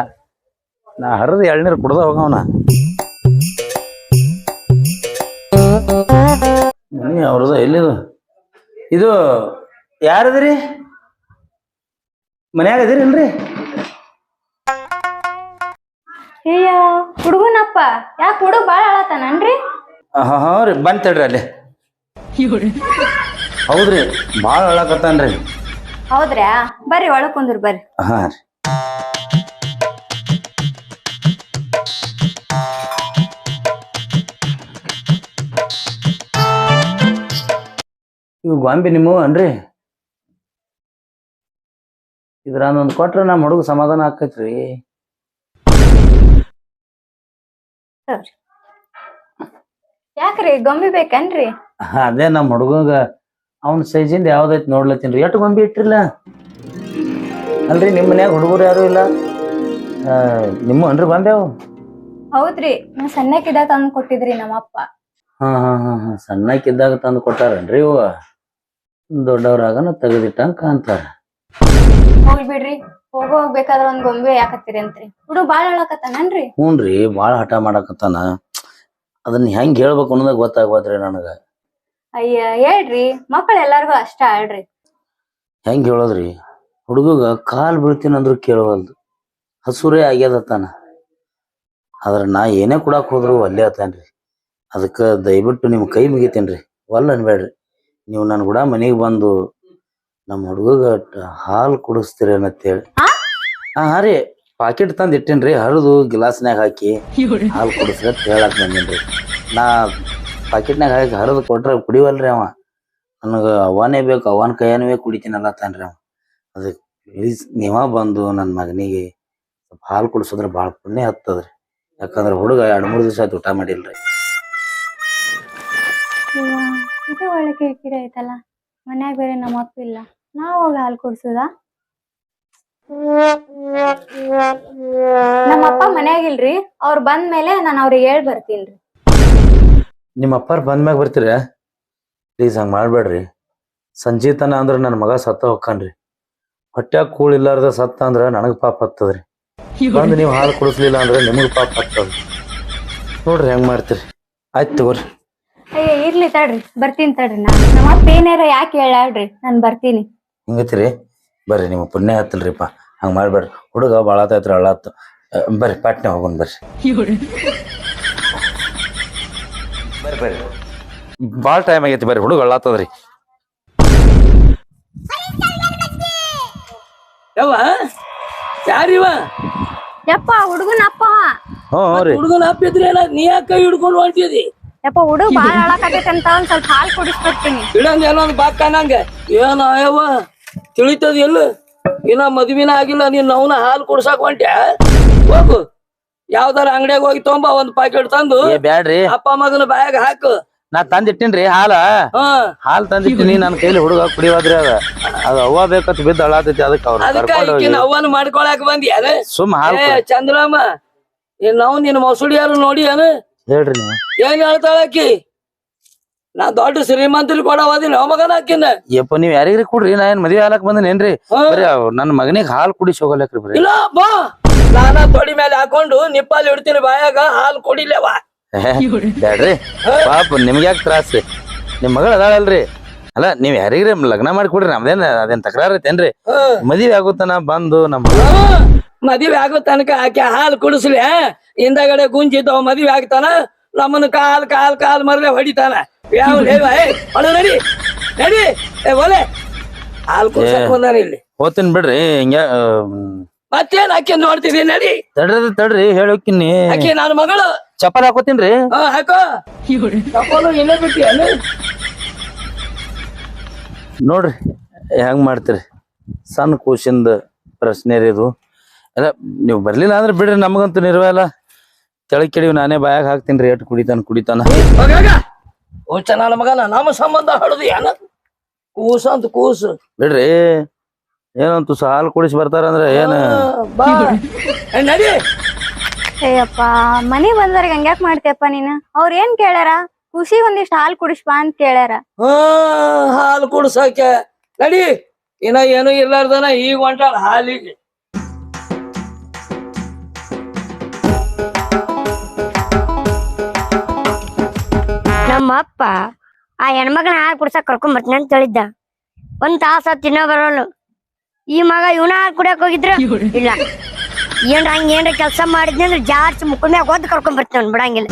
ನಾ ಹರಿದು ಎಳ್ನೀರು ಕುಡ್ದ ಹೋಗವನ. ಮನಿ ಅವ್ರದ್ದು ಎಲ್ಲಿದು? ಇದು ಯಾರದ್ರಿ? ಮನ್ಯಾಗ ಅದಿರಿ ಇಲ್ರಿ ಹುಡುಗನಪ್ಪ. ಯಾಕೆ ಹುಡುಗ ಬಾಳ ಅಳತಾನನ್ರಿ? ಹಾ ಹಾ ರೀ. ಬಂದ್ ತಡ್ರಿ ಅಲ್ಲಿ. ಹೌದ್ರಿ ಭಾಳ ಅಳಕತ್ತಾನ್ರಿ ಹೌದ್ರಾ ಬರ್ರಿ ಒಳಗ್ ಕುಂದ್ರ ಬರ್ರಿ. ಹಾ ರೀ. ಇವು ಗೊಂಬೆ ನಿಮ್ಮವು ಅನ್ರಿ ಇದ್ರ ಒಂದ್ ಕೊಟ್ರ ನಮ್ಮ ಹುಡುಗ ಸಮಾಧಾನ ಆಕೈತ್ರಿ. ಯಾಕ್ರಿ ಗೊಂಬಿ ಬೇಕನ್ರಿ? ಅದೇ ನಮ್ಮ ಹುಡುಗಂಗ ಅವನ ಸೈಜಿಂದ ಯಾವ್ದೈತಿ ನೋಡ್ಲತ್ತೀನ್ರಿ ಎಷ್ಟು ಗೊಂಬಿ ಇಟ್ಟಿರ್ಲ? ಅಲ್ರಿ ನಿಮ್ಮ ಮನ್ಯಾಗ ಹುಡುಗರು ಯಾರು ಇಲ್ಲ? ಆ, ನಿಮ್ಮ ಅನ್ರಿ ಗೊಂಬೆ ಅವು? ಹೌದ್ರಿ ನಾ ಸಣ್ಣಕ್ಕಿದ್ದಾಗ ತಂದು ಕೊಟ್ಟಿದ್ರಿ ನಮ್ಮಪ್ಪ. ಹಾ ಹಾ ಹಾ ಹಾ ಸಣ್ಣಕ್ಕಿದ್ದಾಗ ತಂದು ಕೊಟ್ಟಾರನ್ರಿ ಇವ? ದೊಡ್ಡವ್ರಾಗನ ತೆಗೆದಿಟ್ಟಂಗ ಕಾಣ್ತಾರ. ಹೋಗ್ಲಿ ಬಿಡ್ರಿ ಹೋಗೋ ಹೋಗ್ಬೇಕಾದ್ರ ಒಂದ್ ಗೊಂಬೆ ಯಾಕತ್ತೀರಿ ಅಂತ್ರಿ. ಹುಡುಗ ಬಾಳ ಅಳಕತ್ತಾನನ್ರಿ ಹ್ಞೂನ್ರಿ ಬಾಳ ಹಠ ಮಾಡಕತ್ತಾನ. ಅದನ್ನ ಹೆಂಗ್ ಹೇಳ್ಬೇಕು ಅನ್ನೋದ ಗೊತ್ತಾಗ್ಬೋದ್ರಿ ನನಗ. ಅಯ್ಯ ಹೇಳ್ರಿ ಮಕ್ಕಳು ಎಲ್ಲಾರ್ಗು ಅಷ್ಟ ಆಡ್ರಿ. ಹೆಂಗ್ ಹೇಳೋದ್ರಿ? ಹುಡುಗಗ ಕಾಲ್ ಬೀಳ್ತೀನಿ ಅಂದ್ರು ಕೇಳವಲ್ದು. ಹಸುರೇ ಆಗ್ಯದತ್ತಾನ ಆದ್ರ ನಾ ಏನೇ ಕೊಡಕ್ ಹೋದ್ರು ಅಲ್ಲೇ ಆತಾನ್ರಿ. ಅದಕ್ಕ ದಯವಿಟ್ಟು ನಿಮ್ ಕೈ ಮುಗಿತೇನ್ರಿ. ಒಲ್ಲ ಅನ್ಬೇಡ್ರಿ ನೀವು ನನ್ ಕೂಡ ಮನೆಗೆ ಬಂದು ನಮ್ಮ ಹುಡುಗಗ ಹಾಲು ಕುಡಿಸ್ತೀರಿ ಆ? ಹಾ ಹಾ ರೀ ಪಾಕೆಟ್ ತಂದ್ ಇಟ್ಟೇನ್ರಿ ಹರಿದು ಗಿಲಾಸ್ನ್ಯಾಗ ಹಾಕಿ ಹಾಲು ಕುಡಿಸ್ರಿ ಅಂತ ಹೇಳಕ್ ಬಂದೇನ್ರಿ. ನಾ ಪಾಕೆಟ್ನಾಗ ಹಾಕಿ ಹರಿದು ಕೊಟ್ರೆ ಕುಡಿವಲ್ರಿ ಅವ. ನನಗ ಅವನೇ ಬೇಕು ಅವನ ಕೈಯನವೇ ಕುಡಿತೀನಲ್ಲ ತಾನ್ರಿ ಅವ. ಅದಕ್ಕೆ ಪ್ಲೀಸ್ ನೀವ ಬಂದು ನನ್ನ ಮಗನಿಗೆ ಸ್ವಲ್ಪ ಹಾಲು ಕುಡಿಸಿದ್ರೆ ಭಾಳ ಪುಣ್ಯ ಹತ್ತದ್ರಿ. ಯಾಕಂದ್ರೆ ಹುಡುಗ ಎರಡ್ ಮೂರ್ ದಿವಸ ಆಯ್ತು ಊಟ ಮಾಡಿಲ್ರಿ. ಇದು ಒಳ್ಳೆ ಮನ್ಯಾಗ ಬೇರೆ ನಮ್ಮ ಅಪ್ಪ ಇಲ್ಲ. ನಾವ್ ಹೋಗಿ ಹಾಲು ಕುಡ್ಸುದಾ? ನಮ್ಮ ಅಪ್ಪ ಮನ್ಯಾಗಿಲ್ರಿ ಅವ್ರ ಬಂದ್ ಮೇಲೆ ನಾನು ಅವ್ರಿಗೆ ಹೇಳ್ ಬರ್ತೀನ್ರಿ ನಿಮ್ಮ ಅಪ್ಪಾರ್ ಬಂದ್ಮ್ಯಾಗ ಬರ್ತೀರ? ಪ್ಲೀಸ್ ಹಂಗ್ ಮಾಡ್ಬೇಡ್ರಿ ಸಂಜೀತನ ಅಂದ್ರೆ ನನ್ನ ಮಗ ಸತ್ತ ಹೊಕ್ಕನ್ರಿ ಹೊಟ್ಯಾಗ ಕೂಳ್ ಇಲ್ಲಾರ್ದ ಸತ್ತ ಅಂದ್ರೆ ನನಗೆ ಪಾಪ ಹತ್ತದ್ರಿ. ಬಂದು ನೀವು ಹಾಲು ಕುಡಿಸ್ಲಿಲ್ಲ ಅಂದ್ರೆ ನಿಮಗೆ ಪಾಪ ಹತ್ತದ ನೋಡ್ರಿ ಹೆಂಗ್ ಮಾಡ್ತೀರಿ. ಆಯ್ತು ತಗೋರಿ. ಅಯ್ಯ ಇರ್ಲಿ ತಡ್ರಿ. ಬರ್ತೀನಿ ತಡ್ರಿ ನಾ. ನಮ್ಮ ಅಪ್ಪ ಏನಾರ ಯಾಕೆ ಹೇಳಾಡ್ರಿ ನಾನು ಬರ್ತೀನಿ. ಹಿಂಗೈತಿರಿ. ಬರ್ರಿ ನಿಮ್ಮ ಪುಣ್ಯ ಹತ್ತಲ್ರಿಪ್ಪ. ಹಂಗ ಮಾಡ್ಬೇಡ್ರಿ ಹುಡುಗ ಭಾಳ ಆತೈತ್ರಿ ಅಳ್ಳಾತು ಅಹ್, ಬರ್ರಿ ಪಾಟ್ನೆ ಹೋಗೋಣ ಬರ್ರಿ. ಬರ್ರಿ. ಭಾಳ ಟೈಮ್ ಆಗೈತಿ ಬರ್ರಿ ಹುಡುಗ ಅಳ್ಳಾತದ್ರಿ. ಯವ್ವ? ಯಾರಿವ ಯಪ್ಪ ಹುಡುಗನ ಅಪ್ಪ. ಹ್ಞೂ ಹ್ಞೂ ರೀ. ಹುಡುಗನ ಅಪ್ಪಿದ್ರೆ ಏನ ನೀ ಯಾಕೆ ಕೈ ಹಿಡ್ಕೊಂಡು ಹೊಂಟಿದಿ? ಯಪ್ಪ ಹುಡುಗ ಬಾಳ ಅಳಕತ್ತೈತೆ ಅಂತ ಒಂದ್ ಸ್ವಲ್ಪ ಹಾಲು ಕುಡಿಸ್ಬಿಡ್ತೀನಿ ಇಡಂಗ ಎಲ್ಲೊಂದು ಬಾಕ್ಕ ನಂಗ ಏನ ಯವ್ವ? ತಿಳಿತದ ಎಲ್ಲ? ಇನ್ನ ಮದ್ವಿನ ಆಗಿಲ್ಲ ನೀನ್ ಅವನ ಹಾಲು ಕುಡ್ಸಾಕ್ ಹೊಂಟ್ಯಾ? ಹೋಗು. ಯಾವ್ದಾರ ಅಂಗಡಿಯಾಗ ಹೋಗಿ ತೊಂಬ ಒಂದ್ ಪ್ಯಾಕೆಟ್ ತಂದು ಏ ಬ್ಯಾಡ್ರಿ. ಅಪ್ಪ ಮಗನ ಬಾಯಾಗ ಹಾಕು. ನಾ ತಂದಿಟ್ಟಿನ್ರಿ ಹಾಲ. ಹ್ಮ್ ಹಾಲ್ ತಂದಿಟ್ಟಿನಿ ನನ್ನ ಕೈಲಿ ಹುಡುಗ ಕುಡಿಯೋದ್ರಿ ಅದ. ಅದ ಅವ್ವ ಬೇಕತ್ ಬಿದ್ದು ಅಳಾತೈತಿ ಅದಕ್ಕೆ ಅವ್ರು ಅದಕ್ಕ ಕರ್ಕೊಂಡು ಹೋಗಿ ಈಕಿನ ಅವ್ವನ ಮಾಡ್ಕೊಳಕ್ ಬಂದ್ಯಾನ? ಸುಮ್ ಹಾಲ್ ಏ ಚಂದ್ರಮ್ಮ ನಾವು ನಿನ್ನ ಮಸುಡಿಯಾರು ನೋಡಿ ಏನು ಹೇಳ್ರಿ ನೀವು. ಏನ್ ಹೇಳ್ತಾಳಕಿ ನಾ ದೊಡ್ಡ ಶ್ರೀಮಂತರು ಕೊಡವದಿನ ಮಗನ ಹಾಕಿನ ಯಪ್ಪ ನೀವ್ ಯಾರಿಗ್ರಿ ಕೊಡ್ರಿ? ನಾ ಏನ್ ಮದ್ವೆ ಹಾಲಕ್ ಬಂದನೇನ್ರಿ. ಬರೀ ನನ್ನ ಮಗನಿಗೆ ಹಾಲ್ ಕುಡಿಸಿ ಹೋಗಲಕ್ರಿ ಬರೀ. ಇಲ್ಲ ಬಾ. ನಾನ ತೊಡಿ ಮೇಲೆ ಹಾಕೊಂಡು ನಿಪ್ಪಲ್ಲಿ ಇಡ್ತೀನಿ ಬಾಯಾಗ ಹಾಲು ಕುಡಿಲೇವ. ಬ್ಯಾಡ್ರಿ. ಪಾಪ ನಿಮ್ಗೆ ಯಾಕೆ ತ್ರಾಸ? ನಿಮ್ ಮಗಳ ಅದಾಳಲ್ರಿ. ಅಲ್ಲ ನೀವ್ ಯಾರಿಗ್ರಿ ಲಗ್ನ ಮಾಡ್ಕೊಡ್ರಿ ನಮ್ದೇನ ಅದೇನ್ ತಕರಾರ ಐತೇನ್ರಿ? ಮದ್ವೆ ಆಗುತ್ತಾನ ಬಂದು ನಮ್ಮ ಮದುವೆ ಆಗೋ ತನಕ ಆಕೆ ಹಾಲು ಕುಡಿಸ್ಲಿ ಹಿಂದಗಡೆ ಗುಂಜಿದ್ದವ ಮದುವೆ ಆಗ್ತಾನ. ನಮ್ಮನ್ನ ಕಾಲ್ ಕಾಲ್ ಕಾಲ್ ಮರಲೆ ಹೊಡಿತಾನ. ಯಾವ ನಡಿ ನಡಿ. ಏ ಒಲೆ. ಹಾಲು ಕುಡ್ಸಕ್ ಬಂದಾನ ಇಲ್ಲಿ. ಹೋಗ್ತೀನಿ ಬಿಡ್ರಿ ಹಿಂಗ ಮತ್ತೇನ್ ಆಕೆ ನೋಡ್ತೀವಿ ನಡಿ. ತಡ್ರಿ ತಡ್ರಿ ಹೇಳೋಕಿನಿ ಆಕೆ ನಾನು ಮಗಳು. ಚಪ್ಪಲ್ ಹಾಕೋತೀನ್ರಿ? ಹಾ ಹಾಕೋ. ಚಪ್ಪಲು ಇಲ್ಲೇ ಅಲ್ಲ ನೋಡ್ರಿ ಹೆಂಗ್ ಮಾಡ್ತೀರಿ? ಸಣ್ಣ ಕೂಸಿಂದ ಪ್ರಶ್ನೆ ರೀ ಇದು. ಅಲ್ಲ ನೀವು ಬರ್ಲಿಲ್ಲ ಅಂದ್ರೆ ಬಿಡ್ರಿ ನಮಗಂತೂ ನಿರ್ವಲ್ಲ ತೆಳಗ್ ಕೆಡಿವ್ ನಾನೇ ಬಾಯಾಗ ಹಾಕ್ತೀನಿ ರೇಟ್ ಕುಡಿತಾನ ಕುಡಿತಾನ. ಓ ಹುಚ್ಚ ನನ್ನ ಮಗನ ನಮ್ಮ ಸಂಬಂಧ ಹಳದು ಏನ? ಕೂಸ ಅಂತ ಕೂಸು. ಬಿಡ್ರಿ ಏನಂತು ಸಾಲ್ ಹಾಲು ಕುಡಿಸಿ ಬರ್ತಾರಂದ್ರೆ ಏನ? ಬಾ. ಏ, ನಡಿ. ಅಯ್ಯಪ್ಪ ಮನಿ ಬಂದವ್ರಿಗೆ ಹಂಗ್ಯಾಕ್ ಮಾಡ್ತೀಯಪ್ಪ ನೀನು? ಅವ್ರ ಏನ್ ಕೇಳ್ಯಾರ? ಖುಷಿ ಒಂದಿಷ್ಟು ಹಾಲು ಕುಡಿಸ್ಬಾ ಅಂತ ಕೇಳ್ಯಾರ. ಹಾ ಹಾಲು ಕುಡ್ಸಕ್ಕೆ ನಡಿ. ಇನ್ನ ಏನು ಇರ್ಲಾರ್ದನ ಈಗ ಹೊಂಟಾಳ ಹಾಲಿಗೆ. ನಮ್ಮ ಅಪ್ಪ ಆ ಹೆಣ್ಮಗನ ಹಾಲು ಕುಡ್ಸಕ್ ಕರ್ಕೊಂಡ್ ಬರ್ತೀನಿ ಅಂತ ಹೇಳಿದ್ದ. ಒಂದ್ ತಾಸ ತಿನ್ನೋ ಬರೋನು. ಈ ಮಗ ಇವನ ಕುಡಿಯಕ್ ಹೋಗಿದ್ರ? ಇಲ್ಲ. ಏನ್ರ ಹಂಗ ಏನ್ರ ಕೆಲಸ ಮಾಡಿದ್ನಿ ಅಂದ್ರೆ ಜಾರ್ಸಿ ಮುಖದ ಮ್ಯಾಗ ಒದ್ದು ಕರ್ಕೊಂಡ್ ಬರ್ತೀನಿ ಬಿಡಂಗಿಲ್ಲ.